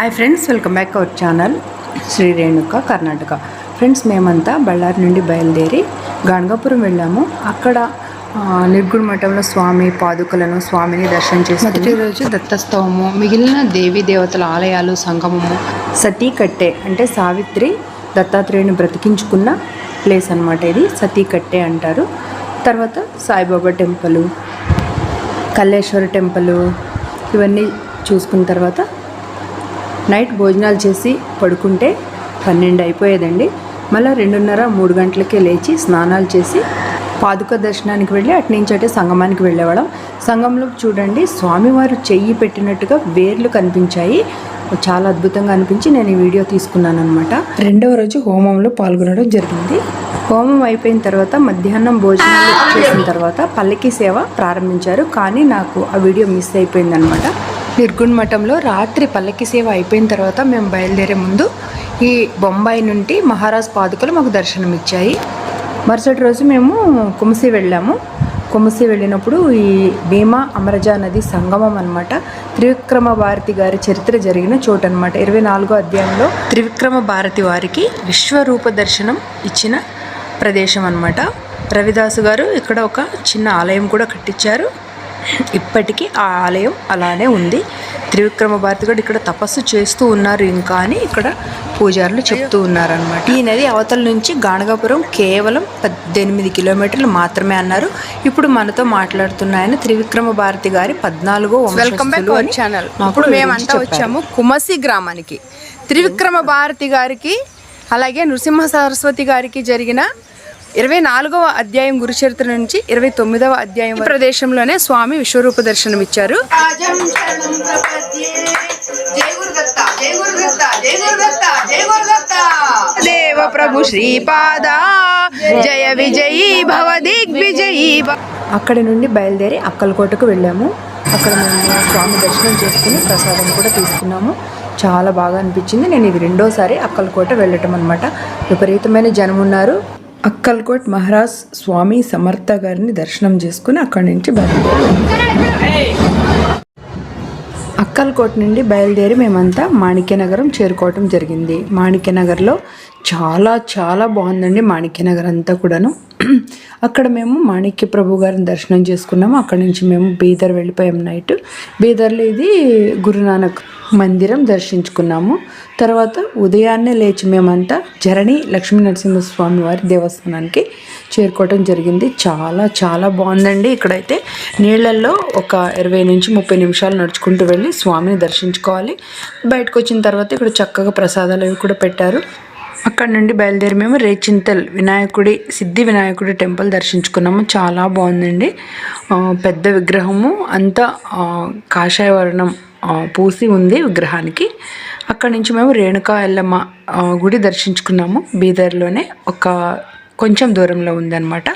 Hi friends welcome back our channel Shri Renuka Karnataka friends మేమంతా బళ్ళారి నుండి బయలుదేరి గాణగాపురం వెళ్ళాము. అక్కడ నిర్గుణ మఠంలో స్వామి పాదుకలను స్వామిని దర్శనం చేసి మొదటి రోజు దత్తస్తవము మిగిలిన దేవీ దేవతల ఆలయాలు సంగమము. సతీ కట్టె అంటే సావిత్రి దత్తాత్రేయుని బ్రతికించుకున్న ప్లేస్ అన్నమాట ఇది. సతీ కట్టె అంటారు. తర్వాత సాయిబాబా టెంపుల్ కల్లేశ్వర టెంపుల్ ఇవన్నీ చూసుకున్న తర్వాత నైట్ భోజనాలు చేసి పడుకుంటే పన్నెండు అయిపోయేదండి. మళ్ళీ రెండున్నర మూడు గంటలకే లేచి స్నానాలు చేసి పాదుక దర్శనానికి వెళ్ళి అటు నుంచి అటే సంగమానికి వెళ్ళేవాళ్ళం. సంగంలో చూడండి స్వామివారు చెయ్యి పెట్టినట్టుగా వేర్లు కనిపించాయి. చాలా అద్భుతంగా అనిపించి నేను ఈ వీడియో తీసుకున్నాను అనమాట రెండవ రోజు హోమంలో పాల్గొనడం జరిగింది. హోమం అయిపోయిన తర్వాత మధ్యాహ్నం భోజనాలు చేసిన తర్వాత పల్లకి సేవ ప్రారంభించారు. కానీ నాకు ఆ వీడియో మిస్ అయిపోయిందనమాట నిర్గుణ్ మఠంలో రాత్రి పల్లకి సేవ అయిపోయిన తర్వాత మేము బయలుదేరే ముందు ఈ బొంబాయి నుండి మహారాజ్ పాదుకలు మాకు దర్శనం ఇచ్చాయి మరుసటి రోజు మేము కుమసి వెళ్ళాము. కుమసి వెళ్ళినప్పుడు ఈ భీమా అమరజా నది సంగమం అనమాట త్రివిక్రమ భారతి గారి చరిత్ర జరిగిన చోటు అనమాట ఇరవై నాలుగో అధ్యాయంలో త్రివిక్రమ భారతి వారికి విశ్వరూప దర్శనం ఇచ్చిన ప్రదేశం అనమాట రవిదాసు గారు ఇక్కడ ఒక చిన్న ఆలయం కూడా కట్టించారు. ఇప్పటికీ ఆ ఆలయం అలానే ఉంది. త్రివిక్రమ భారతి కూడా ఇక్కడ తపస్సు చేస్తూ ఉన్నారు ఇంకా అని ఇక్కడ పూజారులు చెప్తూ ఉన్నారనమాట ఈ నది అవతల నుంచి గాణగాపురం కేవలం పద్దెనిమిది కిలోమీటర్లు మాత్రమే అన్నారు. ఇప్పుడు మనతో మాట్లాడుతున్న ఆయన త్రివిక్రమ భారతి గారి పద్నాలుగో వెల్కమ్ బ్యాక్ అవర్ ఛానల్ ఇప్పుడు మేమంతా వచ్చాము కుమసి గ్రామానికి. త్రివిక్రమ భారతి గారికి అలాగే నృసింహ సరస్వతి గారికి జరిగిన ఇరవై నాలుగవ అధ్యాయం గురుచరిత్ర నుంచి ఇరవై తొమ్మిదవ అధ్యాయం ప్రదేశంలోనే స్వామి విశ్వరూప దర్శనం ఇచ్చారు దేవ ప్రభు శ్రీపాద జయ విజయీ భవ దిగ్విజయీ అక్కడి నుండి బయలుదేరి అక్కలకోటకు వెళ్ళాము. అక్కడ మేము స్వామి దర్శనం చేసుకుని ప్రసాదం కూడా తీసుకున్నాము. చాలా బాగా అనిపించింది. నేను ఇది రెండోసారి అక్కలకోట వెళ్ళటం అనమాట విపరీతమైన జనం ఉన్నారు అక్కల్కోట్ మహారాజ్ స్వామి సమర్థ గారిని దర్శనం చేసుకుని అక్కడి నుంచి బయలుదేరి అక్కల్కోట్ నుండి బయలుదేరి మేమంతా మాణిక్యనగరం చేరుకోవటం జరిగింది. మాణిక్యనగర్లో చాలా చాలా బాగుందండి మాణిక్యనగర్ అంతా కూడాను. అక్కడ మేము మాణిక్య ప్రభు గారిని దర్శనం చేసుకున్నాము. అక్కడి నుంచి మేము బీదర్ వెళ్ళిపోయాం నైట్. బీదర్లో ఇది గురునానక్ మందిరం దర్శించుకున్నాము. తర్వాత ఉదయాన్నే లేచి మేమంతా జరణి లక్ష్మీ నరసింహస్వామి వారి దేవస్థానానికి చేరుకోవటం జరిగింది. చాలా చాలా బాగుందండి. ఇక్కడైతే నీళ్ళల్లో ఒక ఇరవై నుంచి ముప్పై నిమిషాలు నడుచుకుంటూ వెళ్ళి స్వామిని దర్శించుకోవాలి. బయటకు వచ్చిన తర్వాత ఇక్కడ చక్కగా ప్రసాదాలు అవి కూడా పెట్టారు. అక్కడ నుండి బయలుదేరి మేము రేచింతల్ వినాయకుడి సిద్ధి వినాయకుడి టెంపుల్ దర్శించుకున్నాము. చాలా బాగుందండి. పెద్ద విగ్రహము అంతా కాషాయ వర్ణం పూసి ఉంది విగ్రహానికి. అక్కడి నుంచి మేము రేణుకా ఎల్లమ్మ గుడి దర్శించుకున్నాము. బీదర్లోనే ఒక కొంచెం దూరంలో ఉందన్నమాట.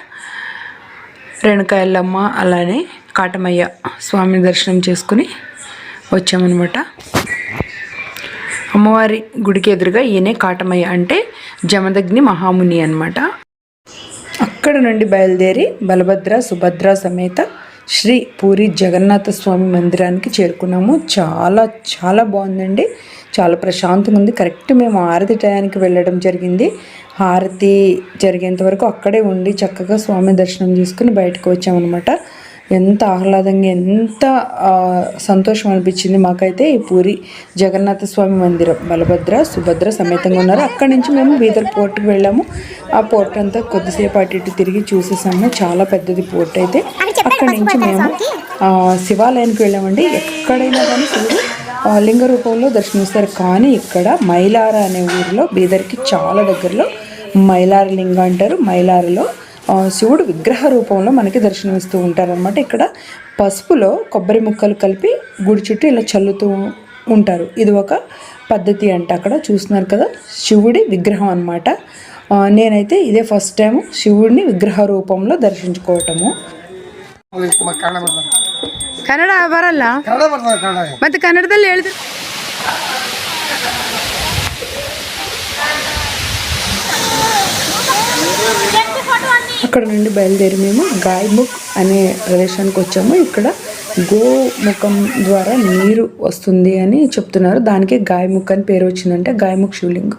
రేణుకా ఎల్లమ్మ అలానే కాటమయ్య స్వామిని దర్శనం చేసుకుని వచ్చామన్నమాట. అమ్మవారి గుడికి ఎదురుగా ఈయనే కాటమయ్య అంటే జమదగ్ని మహాముని అనమాట అక్కడ నుండి బయలుదేరి బలభద్ర సుభద్ర సమేత శ్రీ పూరి జగన్నాథ స్వామి మందిరానికి చేరుకున్నాము. చాలా చాలా బాగుందండి. చాలా ప్రశాంతంగా ఉంది. కరెక్ట్ మేము హారతి టయానికి వెళ్ళడం జరిగింది. హారతి జరిగేంత వరకు అక్కడే ఉండి చక్కగా స్వామి దర్శనం చేసుకుని బయటకు వచ్చామన్నమాట. ఎంత ఆహ్లాదంగా ఎంత సంతోషం అనిపించింది మాకైతే ఈ పూరి జగన్నాథ స్వామి మందిరం. బలభద్ర సుభద్ర సమేతంగా ఉన్నారు. అక్కడి నుంచి మేము బీదర్ పోర్ట్కి వెళ్ళాము. ఆ పోర్ట్ అంతా కొద్దిసేపు అటు ఇటు తిరిగి చూసేసాము. చాలా పెద్దది పోర్ట్ అయితే. అక్కడి నుంచి మేము శివాలయానికి వెళ్ళామండి. ఎక్కడైనా కానీ శివుడు ఆ, లింగ రూపంలో దర్శనమిస్తారు. కానీ ఇక్కడ మైలార అనే ఊరిలో బీదర్కి చాలా దగ్గరలో మైలార లింగ అంటారు. మైలారలో శివుడు విగ్రహ రూపంలో మనకి దర్శనమిస్తూ ఉంటారనమాట ఇక్కడ పసుపులో కొబ్బరి ముక్కలు కలిపి గుడి చుట్టూ ఇలా చల్లుతూ ఉంటారు ఇది ఒక పద్ధతి అంట అక్కడ చూస్తున్నారు కదా శివుడి విగ్రహం అనమాట నేనైతే ఇదే ఫస్ట్ టైం శివుడిని విగ్రహ రూపంలో దర్శించుకోవటము ಕನ್ನಡ ಬರ್ತದೆ ಕನ್ನಡ ಬರಲ್ಲ ಕನ್ನಡ ಬರ್ತದೆ ಕನ್ನಡ ಮತ್ತೆ ಕನ್ನಡದಲ್ಲಿ ಹೇಳಿದ್ರೆ అక్కడ నుండి బయలుదేరి మేము గాయముఖ్ అనే ప్రదేశానికి వచ్చాము. ఇక్కడ గోముఖం ద్వారా నీరు వస్తుంది అని చెప్తున్నారు. దానికి గాయముఖ్ అని పేరు వచ్చిందంటే. గాయముఖ్ శివలింగం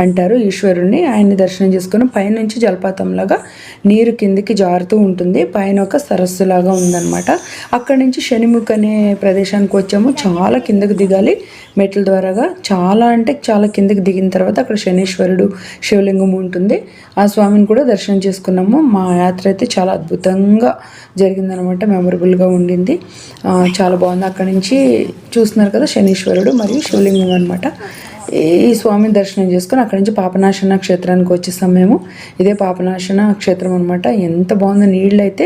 అంటారు. ఈశ్వరుణ్ణి ఆయన్ని దర్శనం చేసుకుని పైనుంచి జలపాతంలాగా నీరు కిందికి జారుతూ ఉంటుంది. పైన ఒక సరస్సులాగా ఉందన్నమాట. అక్కడి నుంచి శనిముఖ్ అనే ప్రదేశానికి వచ్చాము. చాలా కిందకు దిగాలి. మెట్ల ద్వారాగా చాలా అంటే చాలా కిందకి దిగిన తర్వాత అక్కడ శనీశ్వరుడు శివలింగం ఉంటుంది. ఆ స్వామిని కూడా దర్శనం చేసుకున్నాము. మా యాత్ర అయితే చాలా అద్భుతంగా జరిగిందనమాట మెమొరబుల్గా ఉండింది. చాలా బాగుంది. అక్కడ నుంచి చూస్తున్నారు కదా శనీశ్వరుడు మరియు శివలింగం అనమాట ఈ స్వామిని దర్శనం చేసుకొని అక్కడి నుంచి పాపనాశన క్షేత్రానికి వచ్చేస్తాం మేము. ఇదే పాపనాశన క్షేత్రం అనమాట ఎంత బాగుందో. నీళ్ళు అయితే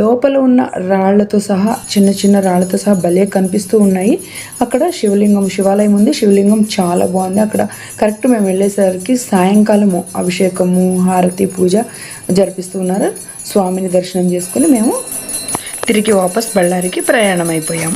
లోపల ఉన్న రాళ్ళతో సహా చిన్న చిన్న రాళ్ళతో సహా భలే కనిపిస్తూ ఉన్నాయి. అక్కడ శివలింగం శివాలయం ఉంది. శివలింగం చాలా బాగుంది. అక్కడ కరెక్ట్ మేము వెళ్ళేసరికి సాయంకాలము అభిషేకము హారతి పూజ జరిపిస్తూ ఉన్నారు. స్వామిని దర్శనం చేసుకుని మేము తిరిగి వాపస్ బళ్ళారికి ప్రయాణం అయిపోయాం